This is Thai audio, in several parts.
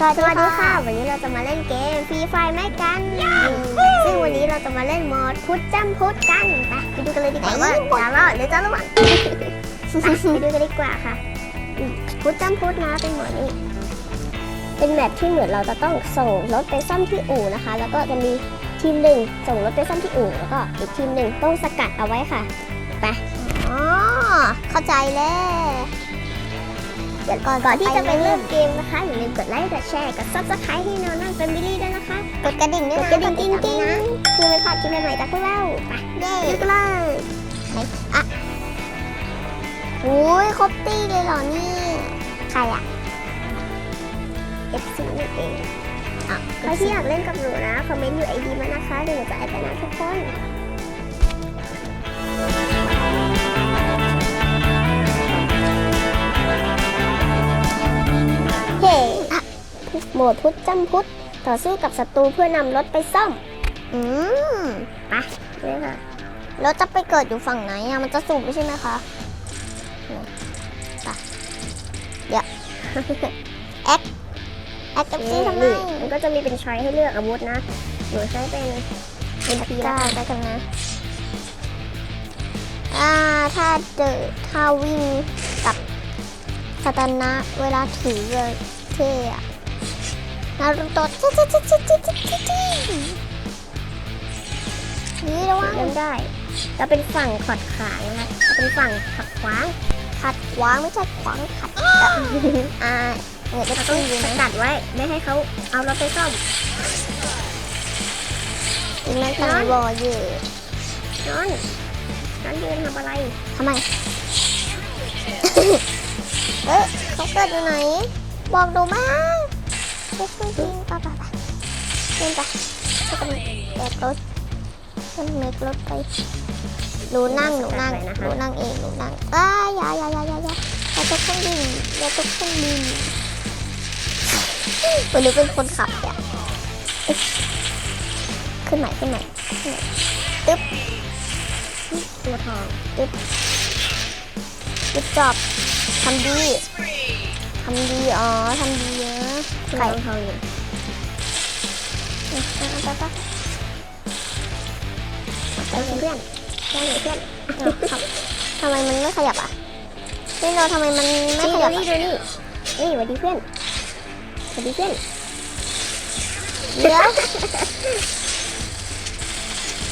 สวัสสวัสดีดีค่ะค่ะ วันนี้เราจะมาเล่นเกมฟรีไฟแม่กัน ซึ่งวันนี้เราจะมาเล่นโหมดพุทธจำพุทธกันไปไปดูกันเลยดีกว่าว่าจะรอดหรือจะล่วงไปดูกันดีกว่าค่ะอืมพุทธจำพุทธนะเป็นโหมดนี้ เป็นแบบที่เหมือนเราจะต้องส่งรถไปซ่อมที่อู่นะคะ แล้วก็จะมีทีมหนึ่งส่งรถไปซ่อมที่อู่แล้วก็อีกทีมหนึ่งต้องสกัดเอาไว้ค่ะ ไป อ๋อ เข้าใจแล้วเดี๋ยวก่อนก่อนที่จะไปเริ่มเกมนะคะอย่าลืมกดไลค์กดแชร์กด subscribe ให้น้องนั่งเป็นบิลลี่ด้วยนะคะ กดกระดิ่งด้วยนะกระดิ่งติติ๊งติ๊งนะเพื่อไม่พลาดคลิปใหม่ๆจากพวกเราไปเย้ดูกันเลยอุ้ยครบตีเลยเหรอนี่ใครอะ FC นั่เองอะใครที่อยากเล่นกับหนูนะคอมเมนต์อยู่ไอดีมานะคะเดี๋ยวหนูจะแอดไปนะทุกคน เฮ้อะโหมดพุทธจำพุทธต่อสู้กับศัตรูเพื่อนำรถไปซ่อม อืมนี่ค่ะแล้วจะไปเกิดอยู่ฝั่งไหนอะมันจะสุ่มใช่ไหมคะนี่ไปเดี๋ยวแอคแอคกับซี่ทำไมนี่มันก็จะมีเป็นช้อยให้เลือกอาวุธนะหนูใช้เป็นเป็นพีก้าไปกันนะอ่าถ้าเจอถ้าวิ่งกับคาตานะเวลาถือเท่อะนารุโตะจิ๊ดจิ๊ดจิ๊ดจิ๊ดจิ๊ดจิ๊ดนี่ระวังได้ เราเป็นฝั่งขัดขวางนะเป็นฝั่งขัดขวาง ขัดขวางไม่ใช่ขวางขัดอ่าเนี่ยจะต้องสดัดไว้ ไม่ให้เขาเอาเราไปซ่อมอีกนั่นตังรออยู่นอนนอนยืนทำอะไรทำไม เอ๊ะเขาเกิดอยู่ไหน บอกดูมาไปช่วยยิงไปไปไปเดินไปช่วยกันแบกรถช่วยเมกรถไปหนูนั่งหนูนั่งหนูนั่งเองหนูนั่งอ้ายอย่าอย่าอย่าอย่าอย่าอย่าตกเครื่องบินอย่าตกเครื่องบินวันนี้เป็นคนขับเนี่ยขึ้นใหม่ขึ้นใหม่ขึ้นใหม่ตึ๊บตัวทองจุดจอบ ทำดีทำดีอ๋อทำดีเยอะตัวไก่ทองอยู่เอ๊ะเอาเอาไปไปไปเพื่อนแค่ไหนเพื่อนเอาทำทำไมมันไม่ขยับอะพี่โนทำไมมันไม่นี่ขดูยับนี่อะดูนี่นี่สวัสดีเพื่อนสวัสดีเพื่อนเดี๋ยวเราเ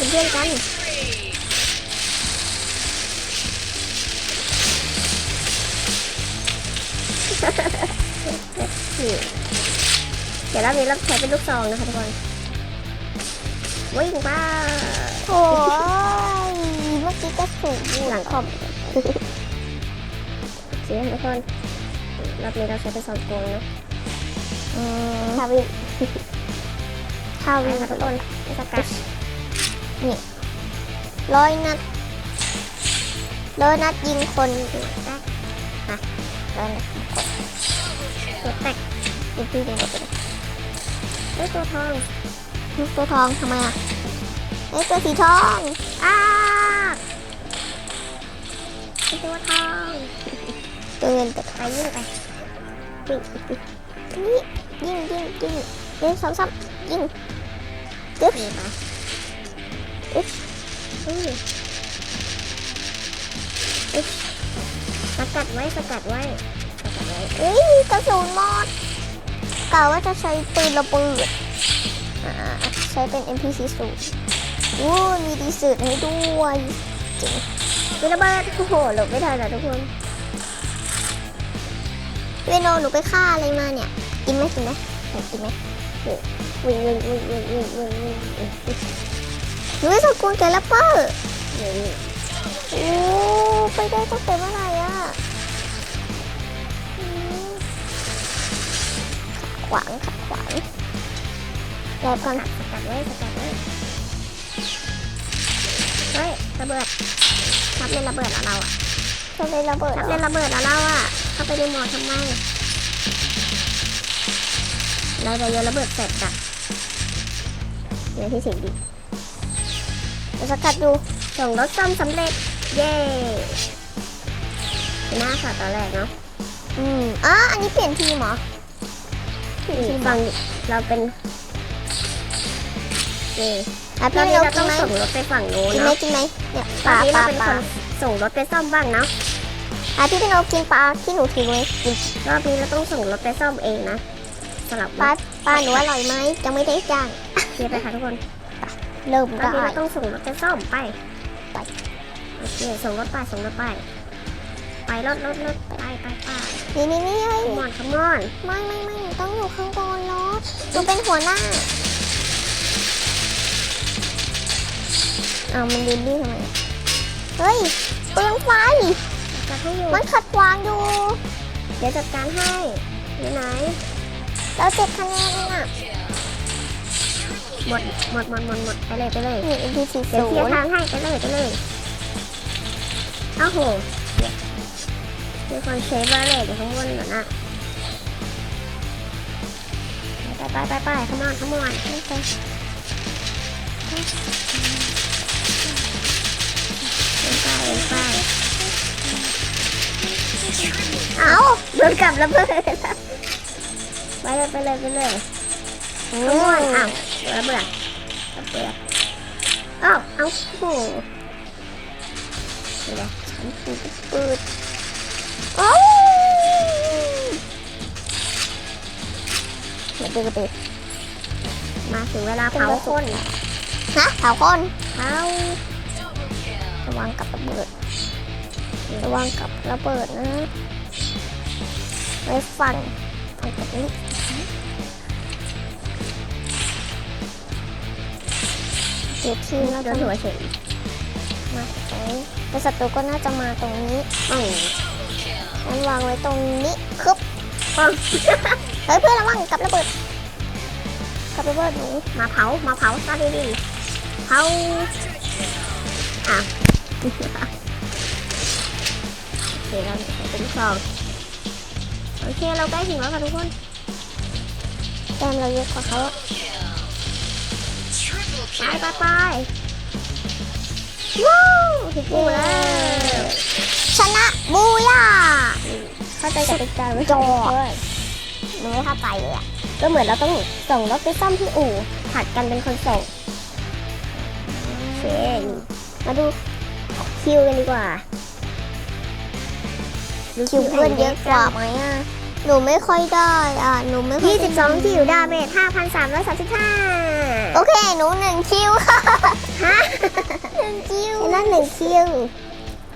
ป็นเพื่อนกัน นี่เดี๋ยวรอบนี้เราใช้เป็นลูกซองนะคะทุกคนวิ่งไป้าโอ้ยเมื่อกี้ก็สูงอยู่หลังคอมเสียทุกคนรอบนี้เราใช้เป็นซองกลวงนะอืมถ้าวิ่งถ้าวิ่วิ่งงค่ะทุกคนไม่สกัดร้อยนัดร้อยนัดยิงคนแต กร้อยนัดตัวแตกยิงพี่เดียวไปเลยได้ตัวทองตัวทองทำไมอะเอ้ยตัวสีทองอ้าตัวทองตัวเงินตัวไปยิ่งไปวิ่งนี่ยิงยิงยิงยิงซ้ำๆยิงนี่ไปอุ๊บอุ้ยอุ๊บ กัดไว้สกัดไว้สกัดไว้เอ้ยกระสุนหมดกล่าวว่าจะใช้ปืนระเบิดใช้เป็น MP40 วู้มีดีสืดให้ด้วยจริงปืนระเบิดโอ้โหหลบไม่ทันนะทุกคนเวโนหนูไปฆ่าอะไรมาเนี่ย กินไหมกินไหมกินไหมวิ่งวิ่งวิ่งวิ่งวิ่งวิ่งวิ่งหนูไปสกุลแกลเปอร์โอ้ไปได้ตั้งแต่เมื่อไหร่อะ ขัดขวางขัดขวางแอบก่อนสกัดไว้สกัดไว้เฮ้ยระเบิดทับเล่นระเบิดเหรอเราอะทำไมระเบิดทับเหรเล่อนระเบิดเหรอเราอะเข้าไปในหมอทำไมเราจะโยนระเบิดแตกอะเนี่ยที่เสียงดีเดี๋ยวสกัดดูส่งรถซ่อมสำเร็จ เย้หน้าค่ะตอนแรกเนาะ อืมอะอันนี้เปลี่ยนทีมเหรอ นี่ฟังเราเป็นนี่อะตอพี่นโนนี้เรากิต้อนงไหมส่งรถไปฝั่งโน้นกินไหมเนาะกินไหมเนี่ยตปอนลานี้ปลาเราเป็นปคลานส่งรถไปซ่อมบ้างเนาะอะพี่พี่โนกินปลาที่หนูทิ้งไว้กินรอบนี้เราต้องส่งรถไปซ่อมเองนะสลับปลาปลาหนูอร่อยไหมยังไม่ได้จ้างเคลียร์ไปค่ะทุกคนเริ่มรอบได้นี้เราต้องส่งรถไปซ่อมไปไปโอเคส่งรถไปส่งรถไป ไปรถรถรถไปไปไปนี่นี่นี่ไงขมอนขมอนไม่ไม่ไม่หนูต้องอยู่ข้างบนรถหนูเป็นหัวหน้าเอามันยืนดิ้นทำไมอะเฮ้ยเปลืองไฟจัดให้อยู่มันขัดขวางอยู่ เดี๋ยวจัดการให้อยู่ไหนเราเจ็บคะแนนเองอะหมดหมดหมดหมดหมดไปเลยไปเลยนี่ NPC เดี๋ยวศูเคลียนร์ย์ทางให้ไปเลยไปเลยอ้าวโห มีคนเชฟบาเลตอยู่ข้างบนอยู่นะไปไปไปไปขมอนขมอนไปไปไปเอาโดนกลับแล้วเพื่อนไปเลยไปเลยไปเลยขมอนอ้าวระเบิดระเบิดอ้าวเอาโหเดี๋ยวปืดโอ้ เดี๋ยวดื้อดมาถึงเวลาเผาคนฮะเผาคนเผาระวังกับระเบิด ระวังกับระเบิดนะไว้ฟังฟังแบบนี้เดี๋ยวทีมเราจะหัวเฉยมาตรงนี้แต่ศัตรูก็น่าจะมาตรงนี้อ้าว งั้นวางไว้ตรงนี้คึบอ้าวเฮ้ยเพื่อนระวังกับระเบิดกับระเบิดหนูมาเผามาเผาซะดีๆเผาอะโอเคเราเป็นสองโอเคเราใกล้ถึงแล้วค่ะทุกคนแต้มเราเยอะกว่าเขาอะไปไปไปวู้ถึงกูแล้ว ชนะบูย่าเข้าใจกติกาไหมจอด้วยหนูไม่เข้าใจเลยอะก็เหมือนเราต้องส่งรถไปซ่อมที่อู่ผัดกันเป็นคนส่งโอเคมาดูคิวกันดีกว่าดูคิวเพื่อนเยอะกว่าไหมอะหนูไม่ค่อยได้อะหนูไม่ค่อยยี่ได้สิบสองคิวดาเมจห้าพันสามร้อยสามสิบห้าโอเค หนูหนึ่งคิวค่ะฮะหนึ่งคิวไอ้นั่นหนึ่งคิว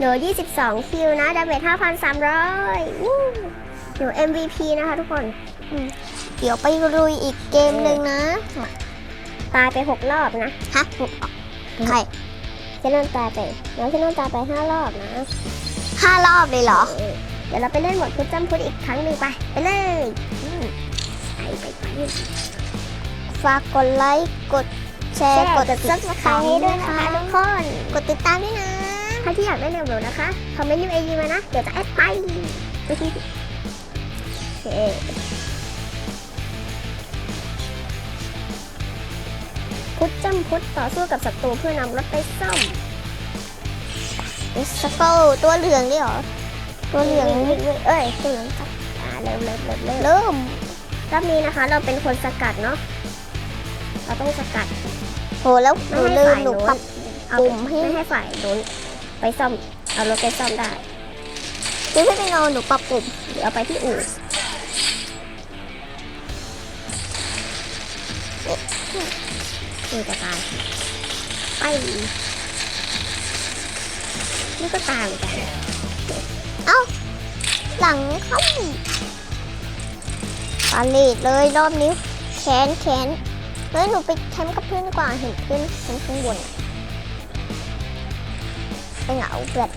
หนูยี่สิบสองคิวนะดาเมจห้าพันสามร้อยหนู MVP นะคะทุกคนเดี๋ยวไปลุยอีกเกมหนึ่งนะตายไปหกรอบนะฮะใครเชนนนตายไปแล้วเชนนนตายไปห้ารอบนะห้ารอบเลยเหรอเออเดี๋ยวเราไปเล่นหมดพุทจำพุทอีกครั้งหนึ่งไป ไปเลยอืมไปไปไปฝากกดไลค์ กดแชร์ กดซับสไครต์ให้ด้วยนะคะทุกคน กดติดตามด้วยนะ ถ้าที่อยากได้เร็วๆนะคะ คอมเมนต์ยูเอยีมานะ เดี๋ยวจะแอดไปโอเคพุทจำพุทต่อสู้กับศัตรูเพื่อนำรถไปซ่อมสเกิลตัวเหลืองนี่เหรอ ตัวเหลืองวิ่งวิ่งเอ้ยเหลืองครับอ่าเร็วเร็วเร็วเร็วเริ่มรอบนี้นะคะ เราเป็นคนสกัดเนาะ เราต้องสกัด โห แล้วหนูลืมหนูปรับเอาปุ่มให้ไม่ให้ฝ่ายโน้น ไปซ่อม เอารถไปซ่อมได้ซื้อให้ไปนอนหนูปรับปุ่มหรือเอาไปที่อู่อู่จะตายไปนี่ก็ตายเหมือนกันหลังเข้าปาเลดเลยรอบนี้แขนแขนเฮ้ยหนูไปแคมป์กับเพื่อนดีกว่าเห็นเพื่อนแคมป์ข้างบน ไปเหงาเพื่อน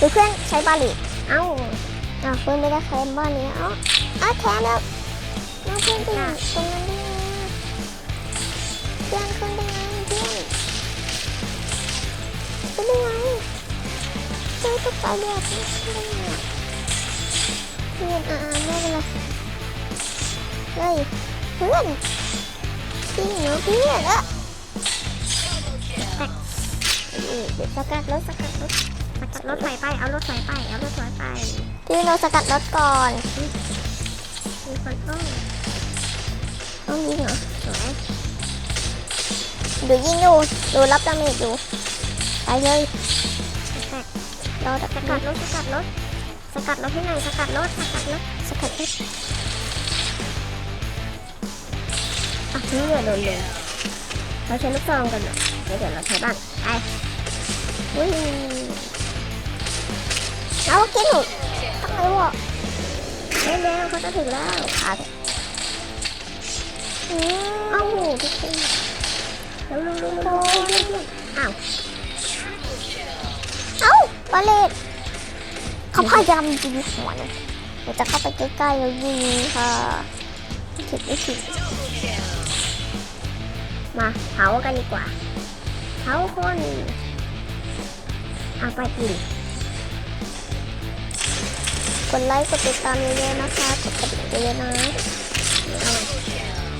ดูเพื่อนใช้บาลดเอ้าอ้าเพื่อนไม่ได้แคมป์บ้านนี้เอ้าเอ้าแคมป์แล้วน้าเพื่อนไปอยู่ตรงนั้นได้ไงอะเพื่อนขึ้นได้ไงเพื่อนขึ้นได้ไงเพื่อนก็ไปแบบนี้ขึ้นได้ไงอะเพื่อนอ่าไม่เป็นไรเฮ้ยเพื่อนจริงเหรอเพื่อนอะอู่ เดี๋ยวสกัดรถสกัดรถสกัดรถไหลไป เอารถไหลไป เอารถไหลไปพี่เราสกัดรถก่อนมีคนต้องต้องยิงเหรอสวยดูยิงดูดูรับดาเมจดูไปเลยเราสกัดรถสกัดรถสกัดรถให้หน่อยสกัดรถสกัดรถสกัดรถอะนี่เหลือโดนเลยเราใช้ลูกซองกันเดี๋เดี๋ยวเราใช้บ้างไป เอาเมื่อกี้หนูทำไมวะเร็วเร็วเขาจะถึงแล้วอะอืมเอ้าพี่คิงเร็วเร็วเร็วเอ้าวเอ้าบาเลตเขาพยายามยิงหัวหนูหนูจะเข้าไปใกล้ๆแล้วยิงค่ะถึงไม่ถึงมาเผากันดีกว่าเผาคน เอาไปกิน กดไลค์ กดติดตามเยอะๆนะคะ กดกระดิ่งเยอะๆนะเอา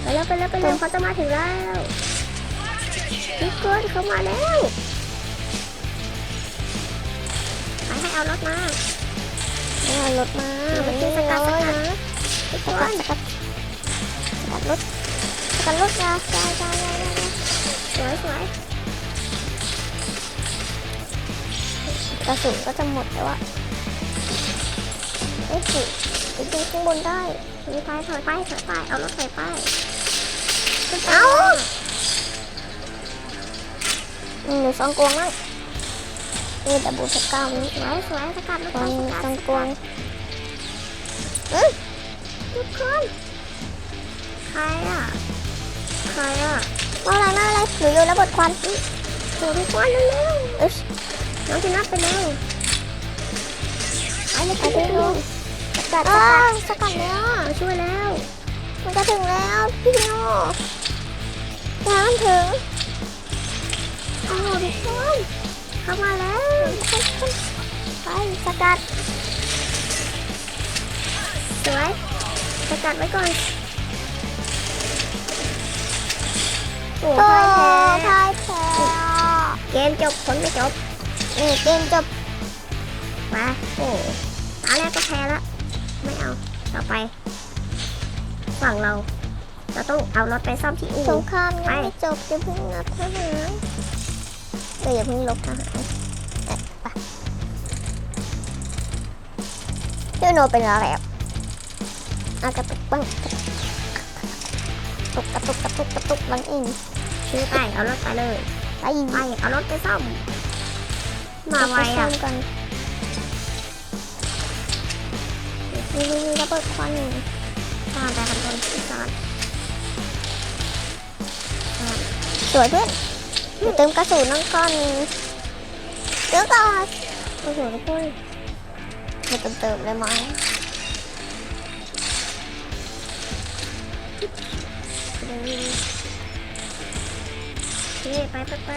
ไปแล้วไปแล้วไปแล้วเขาจะมาถึงแล้วทุกคนเขามาแล้วไปให้เอารถมาไม่เอารถมามันคือสกัดสกัดนะทุกสคกัดนสกัดสกัดรถสกัดรถยาอยาอยาอยาอยาสวยสวย ระสุนก็จะหมดแล้วอะเอ้ยสิไปยิงข้างบนได้มีไปถอยไปถอยไปเอารถถอยไปขึ้นไปเอ้าอืมหนูซองกวงมั่งนี่ดับบูสกาวนี่สวยสวยสกัดรถกวไปงสกัดซองสกวกังดอืมทุกคนใครอะใครอะมาอะไรมาอะไรหนูโยนระเบิดควันโอ้ทุกคนเร็วอึ๊ชๆ น้องจะนับไปเร็วไปเลยไปไปดูเร็วสกัดสกัดสกัดแล้วมาช่วยแล้ว มันจะถึงแล้วพี่โน่ยังไม่ถึงโอ้ทุกคนเข้ามาแล้วไปสกัดสวยสกัดไว้ก่อนโอ้โอ้พ่ายแพ้พ่ายแพ้เกมจบผลไม่จบ นี่เกมจบ มาโอ้ตาแรกก็แพ้ละ ไม่เอา ต่อไป ฝั่งเรา เราต้องเอารถไปซ่อมที่อู่สงครามยังไปไม่จบอย่าเพิ่งนับทหารเดี๋ยวอย่าเพิ่งลบทหารเอ๊ะไปพี่โนเป็นอะไรอะอะกระตุกบ้างกระตุกกระตุกกระตุกกระตุกบ้างเองชื่อไปเอารถไปเลย ไปไปเอารถไปซ่อม มาไวซ่อะกันนี่นี่นี่ระเบิดควันตามไปคันบนที่จอดสวยเพื่อนเดี๋ยวเติมกระสุนนั่งก่อนเดี๋ยวก่อนโอ้โหทุกคนมาเติมเติมเลยมั้งเดินโอเคไปไปไป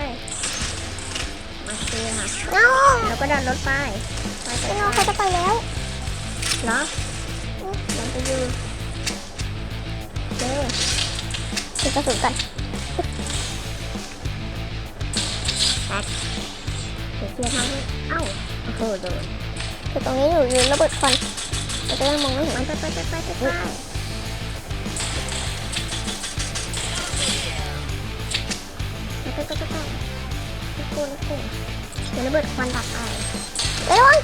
มาเชียร์ค่ะน้องแล้วก็ดันรถไปไปไปพี่ไปน้องเขาจะไปแล้วเหรอมันไปอยู่เจอเติมกระสุนกันเดี๋ยวเชียร์ทางให้เอ้าโอ้โหโดนคือตรงนี้อยู่ยืนระเบิดควันเราจะได้มองไม่เห็นไปไปไปไปไปไปไปไปไป ไปไปลูกกูลูกกูเดี๋ยวระเบิดควันดับไปไประวัง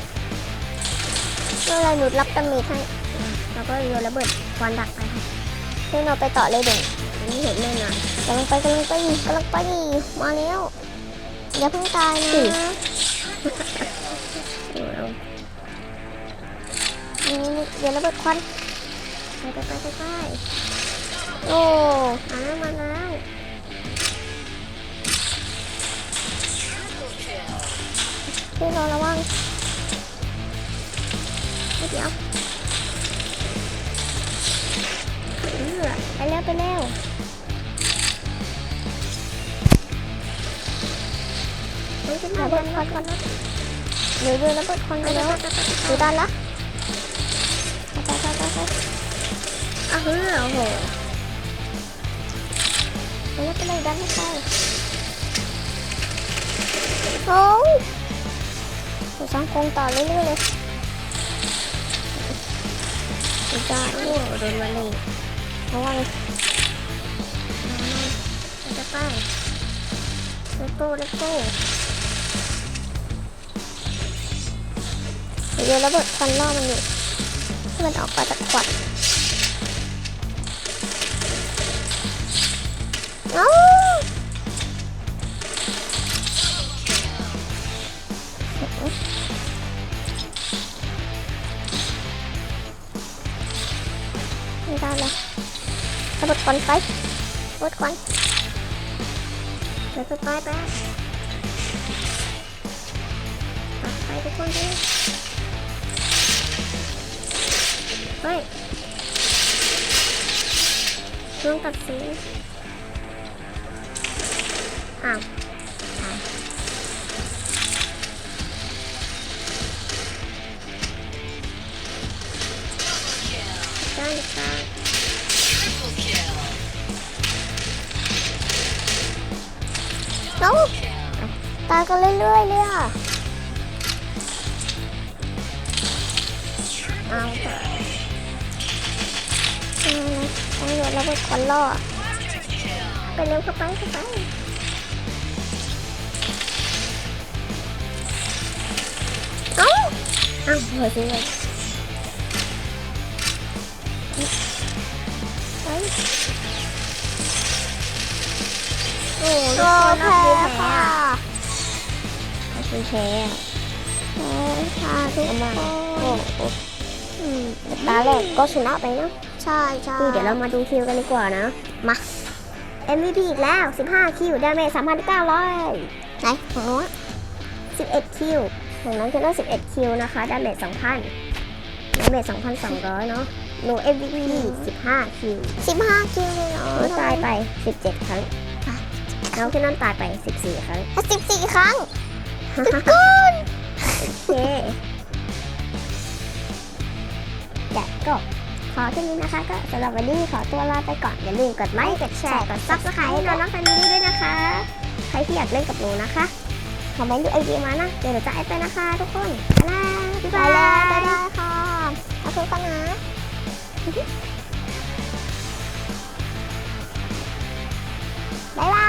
เมื่อไรหนูรับดาเมจให้แล้วก็โยนระเบิดควันดักไปค่ะพี่น้องไปต่อเลยเด่นอันนี้เห็นแน่นอนกำลังไปกำลังไปกำลังไปมาแล้วอย่าเพิ่งตายนะอ้เรานี่นี่เดี๋ยวระเบิดควันไปไปไปไปโอ้มามาแล้ว พี่เราระวังเดี๋ยวเออไปแล้วไปแล้วรู้สึกมาเบิดควันก่อนเดี๋ยวเดินระเปิดควันกันแล้วดูด้านละไปไปไปไปอะเฮ้ยโอ้โหแล้วเป็นได้านไม่ใช่โอ้ เราสร้างโครงต่อเรื่อยๆเลยสุดยอดโอ้โหโดนมาเลยระวังไปไปไปเลโก้เลโก้เดี๋ยวระเบิดควันล่อมันอยู่ให้มันออกมาจากควันเอ้า บดควันไฟระเบิดควันเลโก้ไปไปไปทุกคนไปเฮ้ยช่วงตัดสินอ้าวได้ค่ะ กันเรื่อยๆเลยอะเอาค่ะอืมต้องโยนระเบิดคนล่อไปเร็วเข้าไปเข้าไปเอ้าอ้าวหัวซื้อเลยเฮ้ยโอ้โอ้แพ้ค่ะ คุณแพ้แพ้ค่ะทุกคนโอ้โหอืมตาแรกก็ชนะไปเนาะใช่ใช่คือเดี๋ยวเรามาดูคิวกันดีกว่านะ มา MVP อีกแล้ว 15 คิวดาเมจ3,900 ไหนของหนูอะ11 คิวของน้องจะได้11 คิวนะคะดาเมจ2,000ดาเมจ2,200 เนาะหนู MVP 15 คิวสิบห้าคิวเลยเหรอหนูตายไป 17 ครั้งน้องที่นั่นตายไป 14 ครั้งสิบสี่ครั้ง ตะกุนโอเคเดี๋ยวก็ขอแค่นี้นะคะก็สำหรับวันนี้ขอตัวลาไปก่อน อย่าลืมกดไลค์กดแชร์กดซับสไครต์ให้น้องน้องแฟนนี้ด้วยนะคะ ใครที่อยากเล่นกับหนูนะคะคอมเมนต์ดูไอจีมานะ เดี๋ยวจะแอดไปนะคะทุกคนบ๊ายบายบ๊ายบายค่ะขอบคุณค่ะนะบ๊ายบาย